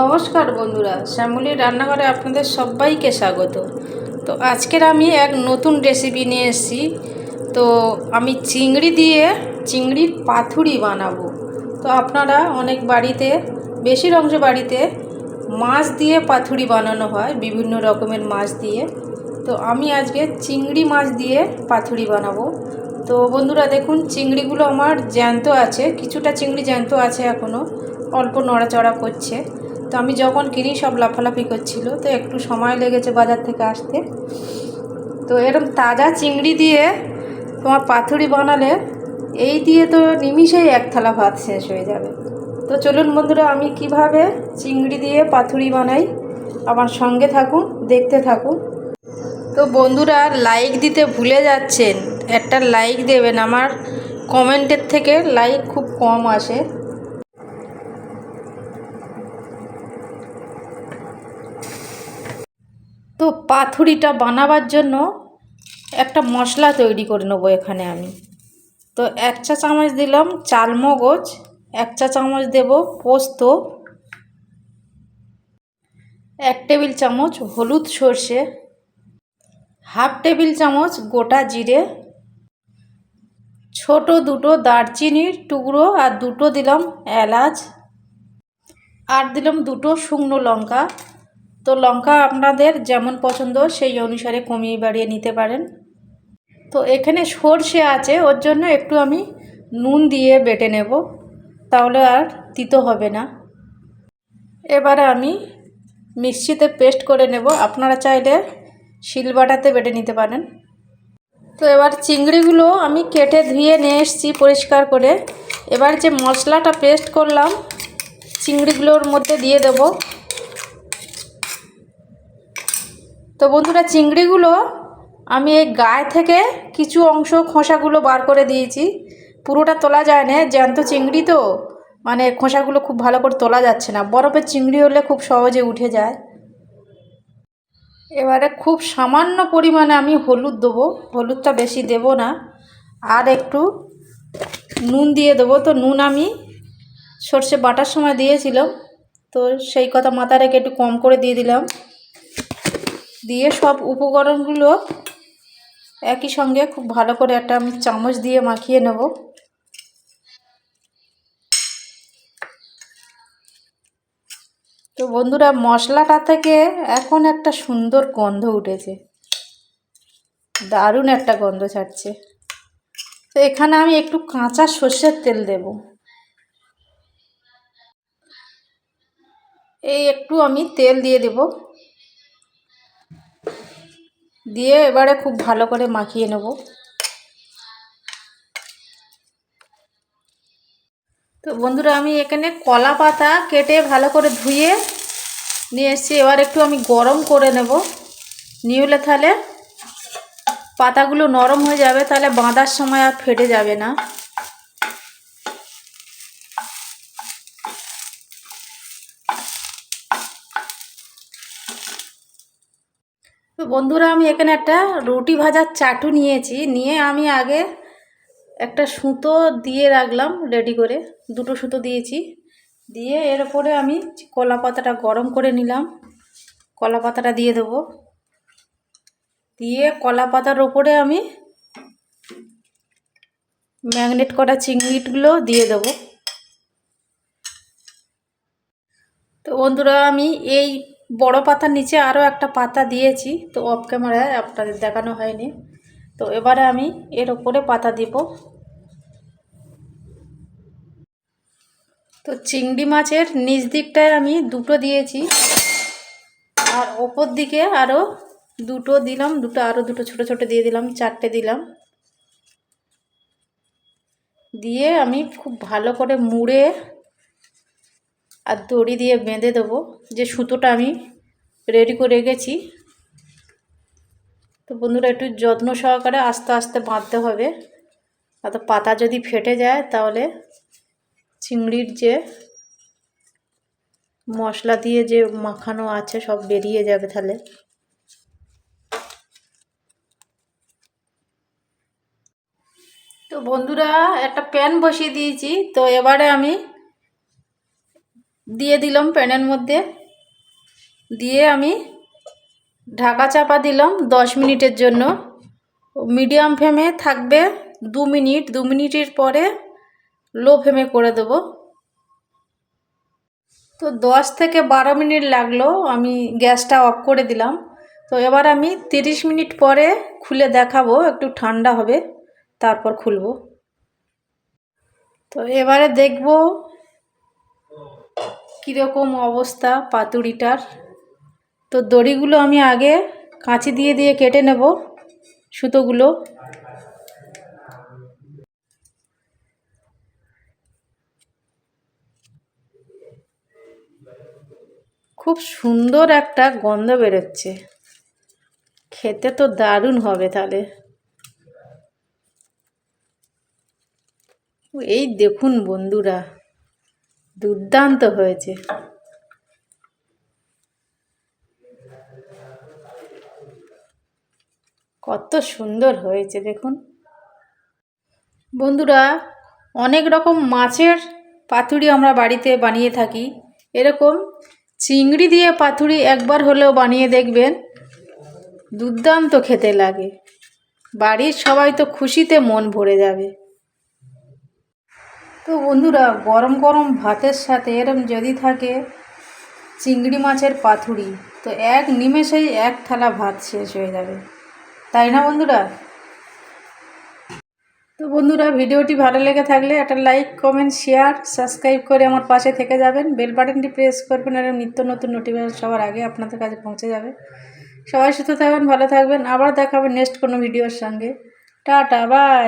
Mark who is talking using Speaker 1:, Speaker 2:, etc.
Speaker 1: নমস্কার বন্ধুরা, শ্যামলির রান্নাঘরে আপনাদের সবাইকে স্বাগত। তো আজকের আমি এক নতুন রেসিপি নিয়ে এসেছি। তো আমি চিংড়ি দিয়ে চিংড়ির পাথুরি বানাবো। তো আপনারা অনেক বাড়িতে বেশির অংশ বাড়িতে মাছ দিয়ে পাথুরি বানানো হয়, বিভিন্ন রকমের মাছ দিয়ে। তো আমি আজকে চিংড়ি মাছ দিয়ে পাথুরি বানাবো। তো বন্ধুরা, দেখুন, চিংড়িগুলো আমার জ্যান্ত আছে, কিছুটা চিংড়ি জ্যান্ত আছে এখনও অল্প নড়াচড়া করছে। তো আমি যখন কিনি সব লাফালাফি করছিল, তো একটু সময় লেগেছে বাজার থেকে আসতে। তো এরকম তাজা চিংড়ি দিয়ে তোমার পাথুরি বানালে, এই দিয়ে তো নিমিষেই এক থালা ভাত শেষ হয়ে যাবে। তো চলুন বন্ধুরা, আমি কীভাবে চিংড়ি দিয়ে পাথুরি বানাই, আমার সঙ্গে থাকুন, দেখতে থাকুন। তো বন্ধুরা লাইক দিতে ভুলে যাচ্ছেন, একটা লাইক দেবেন। আমার কমেন্টের থেকে লাইক খুব কম আসে। তো পাথুরিটা বানাবার জন্য একটা মশলা তৈরি করে নেব এখানে আমি। তো এক চা চামচ দিলাম চালমগজ এক চা চামচ দেব পোস্ত, এক টেবিল চামচ হলুদ সর্ষে, হাফ টেবিল চামচ গোটা জিরে, ছোট দুটো দারচিনির টুকরো আর দুটো দিলাম এলাচ আর দিলাম দুটো শুকনো লঙ্কা। তো লঙ্কা আপনাদের যেমন পছন্দ, সেই অনুসারে কমিয়ে বাড়িয়ে নিতে পারেন। তো এখানে সর্ষে আছে, ওর জন্য একটু আমি নুন দিয়ে বেটে নেব। তাহলে আর তিতো হবে না। এবারে আমি মিক্সিতে পেস্ট করে নেব। আপনারা চাইলে শিলবাটাতে বেটে নিতে পারেন। তো এবার চিংড়িগুলো আমি কেটে ধুয়ে নিয়ে এসেছি পরিষ্কার করে। এবার যে মশলাটা পেস্ট করলাম চিংড়িগুলোর মধ্যে দিয়ে দেব। তো বন্ধুরা, চিংড়িগুলো আমি এই গায়ে থেকে কিছু অংশ খোসাগুলো বার করে দিয়েছি। পুরোটা তোলা যায় না, জ্যান্ত চিংড়ি তো। মানে খোসাগুলো খুব ভালো করে তোলা যাচ্ছে না। বরফের চিংড়ি হলে খুব সহজে উঠে যায়। এবারে খুব সামান্য পরিমাণে আমি হলুদ দেবো। হলুদটা বেশি দেব না। আর একটু নুন দিয়ে দেবো। তো নুন আমি সর্ষে বাটার সময় দিয়েছিলাম, তো সেই কথা মাথা রেখে একটু কম করে দিয়ে দিলাম। দিয়ে সব উপকরণগুলো একই সঙ্গে খুব ভালো করে একটা আমি চামচ দিয়ে মাখিয়ে নেব। তো বন্ধুরা, মশলাটা থেকে এখন একটা সুন্দর গন্ধ উঠেছে। দারুণ একটা গন্ধ ছাড়ছে। তো এখানে আমি একটু কাঁচা সর্ষের তেল দেব। এই একটু আমি তেল দিয়ে দেব। দিয়ে এবারে খুব ভালো করে মাখিয়ে নেব। তো বন্ধুরা, আমি এখানে কলা পাতা কেটে ভালো করে ধুয়ে নিয়ে এসেছি। এবার একটু আমি গরম করে নেব। নিউলে তাহলে পাতাগুলো নরম হয়ে যাবে, তাহলে বাঁধার সময় আর ফেটে যাবে না। তো বন্ধুরা, আমি এখানে একটা রুটি ভাজার চাটু নিয়েছি। নিয়ে আমি আগে একটা সুতো দিয়ে রাখলাম রেডি করে। দুটো সুতো দিয়েছি। দিয়ে এর উপরে আমি কলা পাতাটা গরম করে নিলাম। কলা পাতাটা দিয়ে দেবো। দিয়ে কলা পাতার ওপরে আমি ম্যাগনেট করা চিংড়িগুলো দিয়ে দেবো। তো বন্ধুরা, আমি এই বড় পাতার নিচে আরও একটা পাতা দিয়েছি, তো অফ ক্যামেরায় আপনাদের দেখানো হয়নি। তো এবারে আমি এর ওপরে পাতা দিব। তো চিংড়ি মাছের নিচ দিকটায় আমি দুটো দিয়েছি। আর ওপর দিকে আরও দুটো দিলাম, দুটো আরও দুটো ছোট ছোট দিয়ে দিলাম, চারটে দিলাম। দিয়ে আমি খুব ভালো করে মুড়ে আর দড়ি দিয়ে বেঁধে দেবো। যে সুতোটা আমি রেডি করে রেখেছি। তো বন্ধুরা একটু যত্ন সহকারে আস্তে আস্তে বাঁধতে হবে। অত পাতা যদি ফেটে যায়, তাহলে চিংড়ির যে মশলা দিয়ে যে মাখানো আছে, সব বেরিয়ে যাবে তাহলে। তো বন্ধুরা একটা প্যান বসিয়ে দিয়েছি। তো এবারে আমি দিয়ে দিলাম প্যানের মধ্যে। দিয়ে আমি ঢাকা চাপা দিলাম দশ মিনিটের জন্য। মিডিয়াম ফ্লেমে থাকবে দু মিনিট। দু মিনিটের পরে লো ফ্লেমে করে দেবো। তো দশ থেকে বারো মিনিট লাগল, আমি গ্যাসটা অফ করে দিলাম। তো এবার আমি তিরিশ মিনিট পরে খুলে দেখাবো, একটু ঠান্ডা হবে, তারপর খুলবো। তো এবারে দেখব কীরকম অবস্থা পাতুড়িটার? তো দড়িগুলো আমি আগে কাঁচি দিয়ে দিয়ে কেটে নেব সুতোগুলো। খুব সুন্দর একটা গন্ধ বেরোচ্ছে। খেতে তো দারুণ হবে তাহলে। এই দেখুন বন্ধুরা দুর্দান্ত হয়েছে। কত সুন্দর হয়েছে, দেখুন। বন্ধুরা, অনেক রকম মাছের পাতুরি আমরা বাড়িতে বানিয়ে থাকি। এরকম চিংড়ি দিয়ে পাতুরি একবার হলেও বানিয়ে দেখবেন, দুর্দান্ত খেতে লাগে। বাড়ির সবাই তো খুশিতে মন ভরে যাবে। তো বন্ধুরা, গরম গরম ভাতের সাথে এরম যদি থাকে চিংড়ি মাছের পাথুরি তো এক নিমেষেই এক থালা ভাত শেষ হয়ে যাবে। তাই না বন্ধুরা? তো বন্ধুরা, ভিডিওটি ভালো লেগে থাকলে একটা লাইক, কমেন্ট, শেয়ার, সাবস্ক্রাইব করে আমার পাশে থেকে যাবেন। বেল বাটনটি প্রেস করবেন আর নিত্য নতুন নোটিফিকেশন সবার আগে আপনাদের কাছে পৌঁছে যাবে। সবাই সুস্থ থাকবেন, ভালো থাকবেন। আবার দেখাবেন নেক্সট কোনো ভিডিওর সঙ্গে। Tata bye